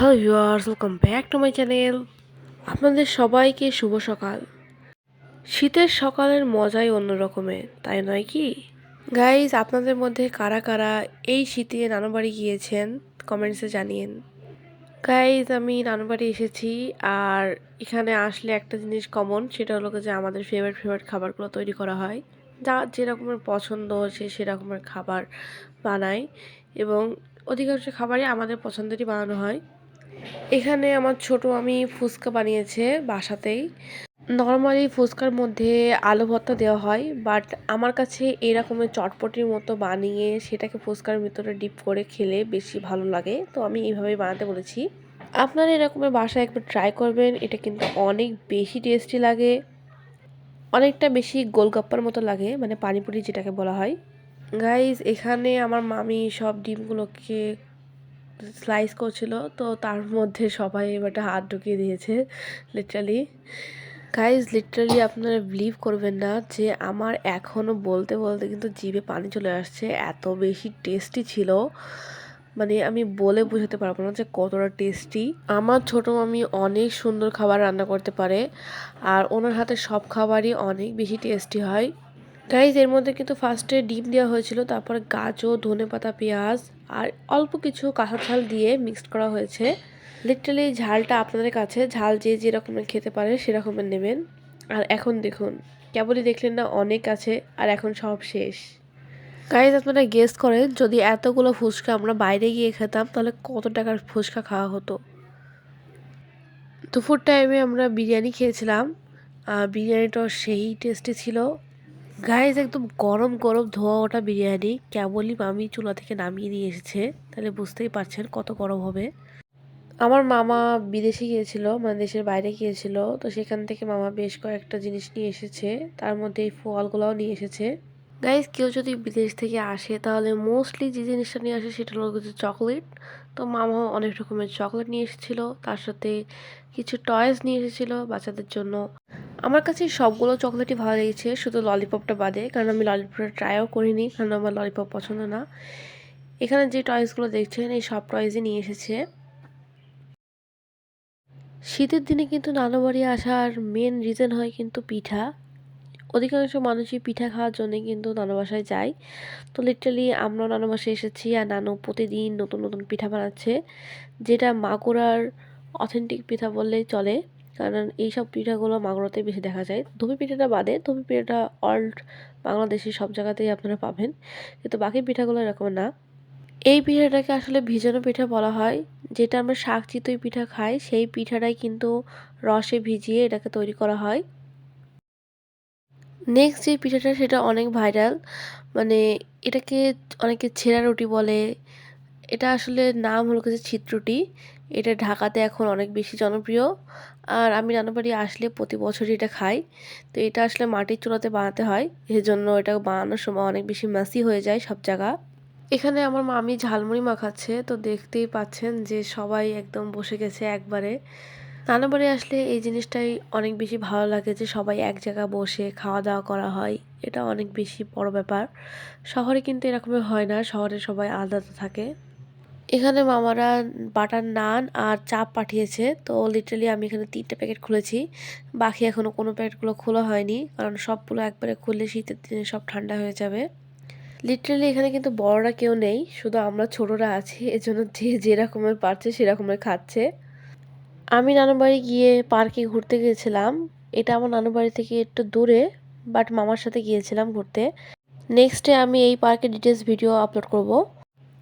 Hello viewers welcome back to my channel আপনাদের সবাইকে শুভ সকাল। শীতের সকালের মজাই অন্য রকমের তাই নয় কি? গাইজ আপনাদের মধ্যে কারা কারা এই শীতে নানু বাড়ি গিয়েছেন কমেন্টসে জানিয়েন। গাইজ আমি নানু বাড়ি এসেছি, আর এখানে আসলে একটা জিনিস কমন সেটা হলো যে আমাদের ফেভারিট ফেভারিট খাবারগুলো তৈরি করা হয়। যা যেরকমের পছন্দ, সে সেরকমের খাবার বানায়, এবং অধিকাংশ খাবারই আমাদের পছন্দেরই বানানো হয়। এখানে আমার ছোট আমি ফুচকা বানিয়েছে বাসাতেই। নর্মালি ফুচকার মধ্যে আলু ভর্তা দেওয়া হয় বাট আমার কাছে এরকমের চটপটির মতো বানিয়ে সেটাকে ফুচকার ভিতরে ডিপ করে খেলে বেশি ভালো লাগে। তো আমি এইভাবেই বানাতে বলেছি। আপনারা এরকমের বাসায় একবার ট্রাই করবেন, এটা কিন্তু অনেক বেশি টেস্টি লাগে। অনেকটা বেশি গোলগাপ্পার মতো লাগে মানে পানিপুরি যেটাকে বলা হয়। গাইজ এখানে আমার মামি সব ডিমগুলোকে স্লাইস করছিল, তো তার মধ্যে সবাই এবারটা হাত ঢুকিয়ে দিয়েছে লিটারালি গাইজ লিটারালি আপনারা বিলিভ করবেন না যে আমার এখনও বলতে বলতে কিন্তু জিভে পানি চলে আসছে, এত বেশি টেস্টি ছিল। মানে আমি বলে বোঝাতে পারব না যে কতটা টেস্টি আমার ছোটো মামি অনেক সুন্দর খাবার রান্না করতে পারে, আর ওনার হাতে সব খাবারই অনেক বেশি টেস্টি হয়। গাইজ এর মধ্যে কিন্তু ফার্স্টে ডিম দেওয়া হয়েছিল, তারপরে গাজর ধনে পাতা পেঁয়াজ আর অল্প কিছু কাঁচা ঝাল দিয়ে মিক্সড করা হয়েছে। লিটারালি ঝালটা আপনাদের কাছে, ঝাল যে যেরকমের খেতে পারে সেরকমের নেবেন। আর এখন দেখুন, কেবলই দেখলেন না, অনেক আছে, আর এখন সব শেষ। গাইজ আপনারা গেস করেন, যদি এতগুলো ফুচকা আমরা বাইরে গিয়ে খেতাম, তাহলে কত টাকার ফুচকা খাওয়া হতো? দুপুর টাইমে আমরা বিরিয়ানি খেয়েছিলাম। বিরিয়ানিটাও সেই টেস্টি ছিল। গাইজ একদম গরম গরম ধোয়া ওটা বিরিয়ানি। কেবলই মামি চুলা থেকে নামিয়ে নিয়ে এসেছে। তাহলে বুঝতেই পারছেন কত গরম হবে। আমার মামা বিদেশে গিয়েছিল মানে দেশের বাইরে গিয়েছিল। তো সেখান থেকে মামা বেশ কয়েকটা জিনিস নিয়ে এসেছে। তার মধ্যে এই ফলগুলোও নিয়ে এসেছে। গাইজ কেউ যদি বিদেশ থেকে আসে, তাহলে মোস্টলি যে জিনিসটা নিয়ে আসে সেটা হলো কিছু চকলেট তো মামাও অনেক রকমের চকলেট নিয়ে এসেছিল। তার সাথে কিছু টয়েস নিয়ে এসেছিল বাচ্চাদের জন্য। আমার কাছে সবগুলো চকলেটই ভালো লেগেছে, শুধু ললিপপটা বাদে, কারণ আমি ললিপপটা ট্রাইও করিনি, কারণ আমার ললিপপ পছন্দ না। এখানে যে টয়েসগুলো দেখছেন, এই সব টয়েসই নিয়ে এসেছে। শীতের দিনে কিন্তু নানু বাড়ি আসার মেন রিজন হয় কিন্তু পিঠা। অধিকাংশ মানুষই পিঠা খাওয়ার জন্য কিন্তু নানু বাসায় যায়। তো লিটারালি আমরা নানু বাসায় এসেছি আর নানু প্রতিদিন নতুন নতুন পিঠা বানাচ্ছে, যেটা মাগুরার অথেন্টিক পিঠা বললেই চলে। কারণ এইসব পিঠাগুলো মাগুরাতেই বেশি দেখা যায়। ধুপি পিঠাটা বাদে ধুপি পিঠাটা অল্ড বাংলাদেশের সব জায়গাতেই আপনারা পাবেন। কিন্তু বাকি পিঠাগুলো এরকম না। এই পিঠাটাকে আসলে ভিজানো পিঠা বলা হয়। যেটা আমরা শাক চিতই পিঠা খাই, সেই পিঠাটাই কিন্তু রসে ভিজিয়ে এটাকে তৈরি করা হয়। নেক্সট যে পিঠাটা, সেটা অনেক ভাইরাল মানে এটাকে অনেকে ছেঁড়া রুটি বলে। এটা আসলে নাম হলো কিছু ছিটরুটি এটা ঢাকাতে এখন অনেক বেশি জনপ্রিয়। আর আমি রান্নাবাড়ি আসলে প্রতি বছরই এটা খাই। তো এটা আসলে মাটির চুলাতে বানাতে হয়। এই জন্য এটা বানানোর সময় অনেক বেশি মাসি হয়ে যায় সব জায়গা। এখানে আমার মামি ঝালমুড়ি মাখাচ্ছে। তো দেখতেই পাচ্ছেন যে সবাই একদম বসে গেছে একবারে। রান্নাবাড়ি আসলে এই জিনিসটাই অনেক বেশি ভালো লাগে যে সবাই এক জায়গায় বসে খাওয়া দাওয়া করা হয়। এটা অনেক বেশি বড় ব্যাপার। শহরে কিন্তু এরকমই হয় না। শহরে সবাই আলাদা থাকে। এখানে মামারা বাটার নান আর চাপ পাঠিয়েছে, তো লিটারালি আমি এখানে তিনটে প্যাকেট খুলেছি। বাকি এখনও কোনো প্যাকেটগুলো খোলা হয়নি, কারণ সবগুলো একবারে খুললে শীতের দিনে সব ঠান্ডা হয়ে যাবে। লিটারালি এখানে কিন্তু বড়রা কেউ নেই, শুধু আমরা ছোটরা আছি, এজন্য যে যেরকমের পারছে সেরকমের খাচ্ছে। আমি নানু বাড়ি গিয়ে পার্কে ঘুরতে গিয়েছিলাম, এটা আমার নানু বাড়ি থেকে একটু দূরে বাট মামার সাথে গিয়েছিলাম ঘুরতে। নেক্সটে আমি এই পার্কের ডিটেলস ভিডিও আপলোড করব।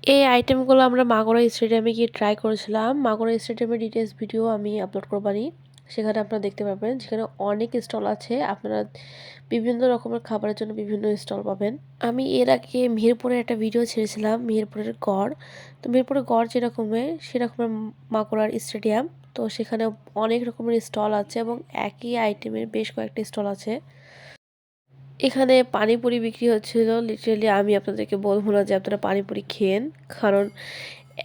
এই আইটেমগুলো আমরা মাগরা স্টেডিয়ামে গিয়ে ট্রাই করেছিলাম। মাগরা স্টেডিয়ামের ডিটেলস ভিডিও আমি আপলোড করবানি সেখানে আপনারা দেখতে পাবেন যেখানে অনেক স্টল আছে। আপনারা বিভিন্ন রকমের খাবারের জন্য বিভিন্ন স্টল পাবেন। আমি এর আগে মিহিরপুরে একটা ভিডিও ছেড়েছিলাম মিহিরপুরের গড়। তো মিহিরপুরের গড় যেরকমের সেরকমের মাকড়ার স্টেডিয়াম তো সেখানে অনেক রকমের স্টল আছে এবং একই আইটেমের বেশ কয়েকটা স্টল আছে। এখানে পানিপুরি বিক্রি হচ্ছিল। লিটারেলি আমি আপনাদেরকে বলব না যে আপনারা পানিপুরি খেয়েন, কারণ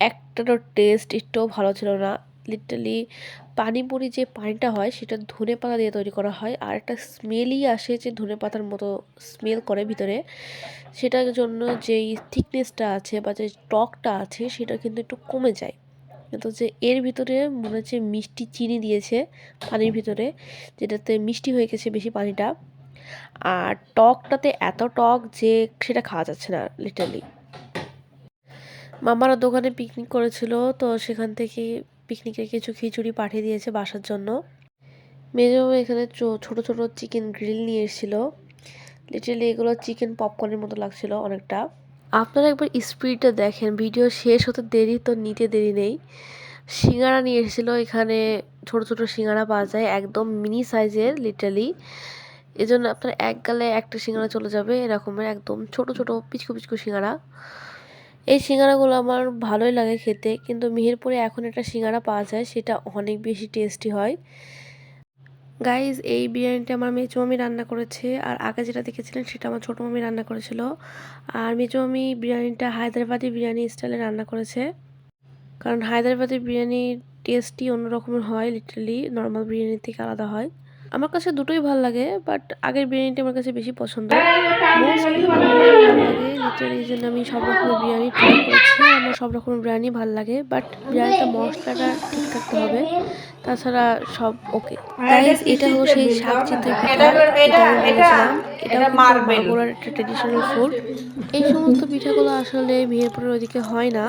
একটারও টেস্ট একটুও ভালো ছিল না। লিটারালি পানিপুরি যে পানিটা হয়, সেটা ধনে পাতা দিয়ে তৈরি করা হয়, আর একটা স্মেলই আসে যে ধনে পাতার মতো স্মেল করে ভিতরে। সেটার জন্য যেই থিকনেসটা আছে বা যে টকটা আছে, সেটা কিন্তু একটু কমে যায়। কিন্তু যে এর ভিতরে মনে হচ্ছে মিষ্টি চিনি দিয়েছে পানির ভিতরে, যেটাতে মিষ্টি হয়ে গেছে বেশি পানিটা। আর টকটাতে এত টক যে সেটা খাওয়া যাচ্ছে না লিটারলি মামারা দোকানে পিকনিক করেছিল, তো সেখান থেকে পিকনিকের কিছু খিচুড়ি পাঠিয়ে দিয়েছে বাসার জন্য। মেজো এখানে ছোট ছোট চিকেন গ্রিল নিয়ে এসেছিল। লিটারলি এগুলো চিকেন পপকর্নের মতো লাগছিল অনেকটা। আপনারা একবার স্পিডটা দেখেন ভিডিও শেষ হতে দেরি তো নিতে দেরি নেই। সিঙ্গারা নিয়ে এসেছিল, এখানে ছোট ছোট সিঙ্গারা পাওয়া যায়, একদম মিনি সাইজের লিটারলি এজন্য আপনার এক গালে একটা সিঙ্গারা চলে যাবে এরকমের একদম ছোট ছোট পিচকু পিচকু সিঙ্গারা। এই সিঙ্গারাগুলো আমার ভালোই লাগে খেতে, কিন্তু মিহিরপুরে এখন একটা সিঙ্গারা পাওয়া যায়, সেটা অনেক বেশি টেস্টি হয়। গাইজ এই বিরিয়ানিটা আমার মেজো মামি রান্না করেছে, আর আগে যেটা দেখেছিলেন সেটা আমার ছোটো মামি রান্না করেছিল। আর মেজো মামি বিরিয়ানিটা হায়দ্রাবাদি বিরিয়ানি স্টাইলে রান্না করেছে। কারণ হায়দ্রাবাদি বিরিয়ানির টেস্টই অন্যরকমের হয় লিটারালি নর্মাল বিরিয়ানির থেকে আলাদা হয়। আমার কাছে দুটোই ভালো লাগে বাট আগের বিরিয়ানিটা আমার কাছে বেশি পছন্দ। জন্য আমি সব রকমের বিরিয়ানি ট্রাই করেছি আমার সব রকমের বিরিয়ানি ভালো লাগে বাট বিরিয়ানিটা মশলাটা ঠিক থাকতে হবে তাছাড়া সব ওকে এটা হলো সেই শাক পিঠা এটা- একটা ট্রেডিশনাল ফুড এই সমস্ত পিঠাগুলো আসলে মেহেরপুরের ওইদিকে হয় না।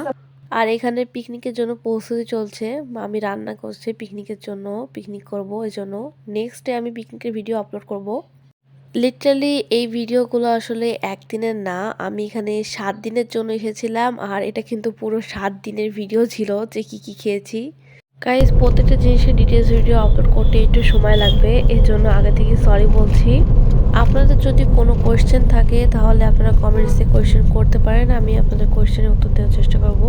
আর এখানে পিকনিকের জন্য প্রস্তুতি চলছে। আমি রান্না করছি পিকনিকের জন্য পিকনিক করব এই জন্য। নেক্সট ডে আমি পিকনিকের ভিডিও আপলোড করব। লিটারালি এই ভিডিওগুলো আসলে একদিনের না, আমি এখানে সাত দিনের জন্য এসেছিলাম আর এটা কিন্তু পুরো সাত দিনের ভিডিও ছিল যে কি কি খেয়েছি। গাইজ প্রত্যেকটা জিনিসের ডিটেলস ভিডিও আপলোড করতে একটু সময় লাগবে, এর জন্য আগে থেকে সরি বলছি। আপনাদের যদি কোনো কোয়েশ্চেন থাকে, তাহলে আপনারা কমেন্টসে কোয়েশ্চেন করতে পারেন, আমি আপনাদের কোয়েশ্চেনের উত্তর দেওয়ার চেষ্টা করব।